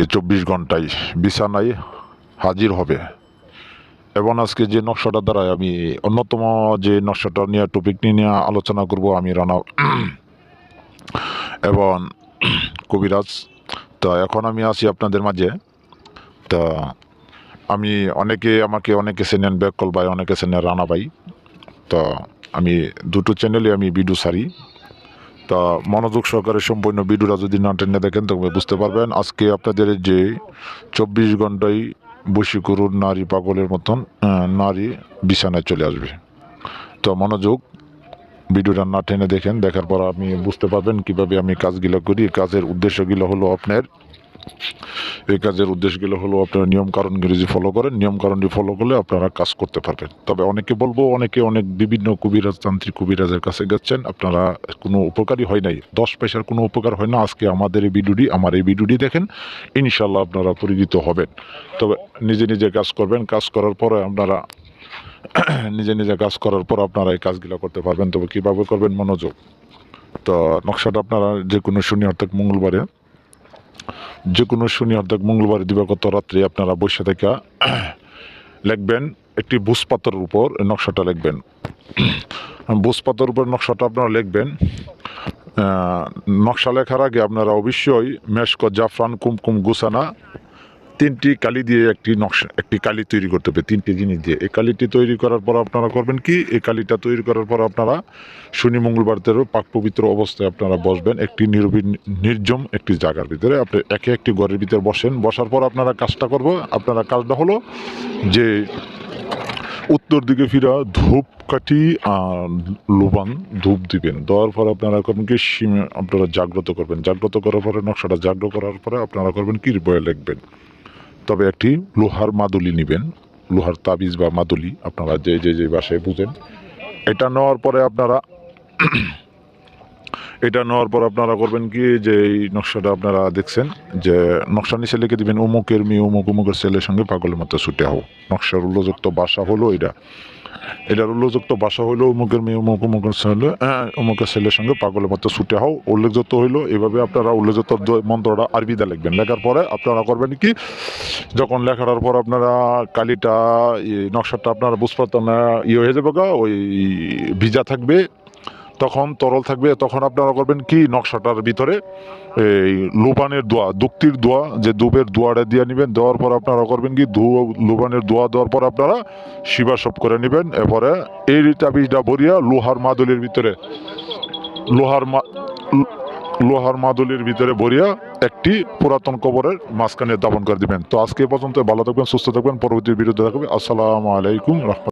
এই চব্বিশ ঘন্টায় বিছানায় হাজির হবে। এবং আজকে যে নকশাটা দ্বারা আমি অন্যতম যে নকশাটা নিয়ে টপিক নিয়ে আলোচনা করব আমি রানা এবং কবিরাজ। তো এখন আমি আছি আপনাদের মাঝে। তা আমি অনেকে আমাকে, অনেকে চেনেন ব্যাকল ভাই, অনেকে চেনেন রানা ভাই। তো আমি দুটো চ্যানেলে আমি ভিডিও সারি তা মনোযোগ সহকারে সম্পূর্ণ ভিডিওটা যদি না টেনে দেখেন, তবে বুঝতে পারবেন আজকে আপনাদের যে চব্বিশ ঘন্টায় বসি করুন নারী পাগলের মতন নারী বিছানায় চলে আসবে। তো মনোযোগ ভিডিওটা না টেনে দেখেন, দেখার পর আপনি বুঝতে পারবেন কীভাবে আমি কাজগুলো করি। কাজের উদ্দেশ্যগুলো হলো আপনার এই কাজের উদ্দেশ্যগুলো হলো আপনারা নিয়ম কারণগুলি যে ফলো করেন নিয়ম ফলো করলে আপনারা কাজ করতে পারবেন। তবে অনেকে বলব, অনেকে অনেক বিভিন্ন কবিরাজ, তান্ত্রিক কবিরাজের কাছে গেছেন, আপনারা কোনো উপকারই হয় নাই। দশ পয়সার কোনো উপকার হয় না। আজকে আমাদের এই ভিডিওটি, আমার এই ভিডিওটি দেখেন ইনশাল্লাহ আপনারা পরিচিত হবেন। তবে নিজে নিজে কাজ করবেন, কাজ করার পরে আপনারা নিজে নিজে কাজ করার পর আপনারা এই কাজগুলো করতে পারবেন। তবে কীভাবে করবেন মনোযোগ? তো নকশাটা আপনারা যে কোনো শনি অর্থাৎ মঙ্গলবারে যে কোনো শনি অর্ধেক মঙ্গলবার দিবাগত রাত্রে আপনারা বসে থেকে লিখবেন, একটি বুস পাথরের উপর নকশাটা লিখবেন। বুস পাথরের উপর নকশাটা আপনারা লিখবেন। নকশা লেখার আগে আপনারা অবশ্যই মেশক জাফরান কুমকুম গুসানা তিনটি কালি দিয়ে একটি নকশা, একটি কালি তৈরি করতে হবে, তিনটি জিনিস দিয়ে। এই কালিটি তৈরি করার পর আপনারা করবেন কি? এই কালিটা তৈরি করার পর আপনারা শনি, মঙ্গলবার, তেরো, পাক পবিত্র অবস্থায় আপনারা বসবেন একটি নিরবি নির্জম একটি জায়গার ভিতরে। আপনি একে একটি ঘরের ভিতরে বসেন, বসার পর আপনারা কাজটা করব। আপনারা কাজটা হলো যে উত্তর দিকে ফিরা ধূপ কাঠি আর লোবান ধূপ দিবেন। দেওয়ার পর আপনারা করবেন কি? আপনারা জাগ্রত করবেন। জাগ্রত করার পরে, নকশাটা জাগ্রত করার পরে আপনারা করবেন কি? বয়ে লিখবেন। তবে একটি লোহার মাদুলি নেবেন। লোহার তাবিজ বা মাদুলি আপনারা যে যে যে বাসায় বুঝেন। এটা নেওয়ার পরে আপনারা এটা নেওয়ার পর আপনারা করবেন কি, যে এই নকশাটা আপনারা দেখছেন, যে নকশা নিচে লিখে দিবেন অমুকের মেয়ে অমুক উমুকের ছেলের সঙ্গে পাগলের মতো ছুটে হোক নকশার উল্লযুক্ত বাসা হলো এটা। এটার উল্লেখযোগ্য বাসা হইল অমুকের মেয়ে, অমুক, অমুকের ছেলে হ্যাঁ অমুকের ছেলের সঙ্গে পাগলের মতো ছুটে হও। উল্লেখযোগ্য হইল, এভাবে আপনারা উল্লেখযোগ্য মন্ত্রটা আরবিদা লিখবেন। লেখার পরে আপনারা করবেন কি, যখন লেখার পর আপনারা কালিটা নকশাটা আপনারা বুঝ না ইয়ে হয়ে যাবে গা, ওই ভিজা থাকবে তখন তরল থাকবে, তখন আপনারা করবেন কি? নকশাটার ভিতরে এই লোবানের দোয়া, দুক্তির দোয়া, যে দুবের দোয়াটা দিয়ে নেবেন, দেওয়ার পর আপনারা করবেন কি? ধু লোবানের দোয়া দেওয়ার পর আপনারা শিবাসব করে নেবেন, এরপরে এই তাবিজটা ভরিয়া লোহার মাদুলির ভিতরে, লোহার মা, লোহার মাদুলির ভিতরে ভরিয়া একটি পুরাতন কবরের মাঝখানে দাপন করে দিবেন। তো আজকে পর্যন্ত ভালো থাকবেন, সুস্থ থাকবেন, পরবর্তী বিরুদ্ধে থাকবে আসসালামু আলাইকুম রহমতুল্লাহ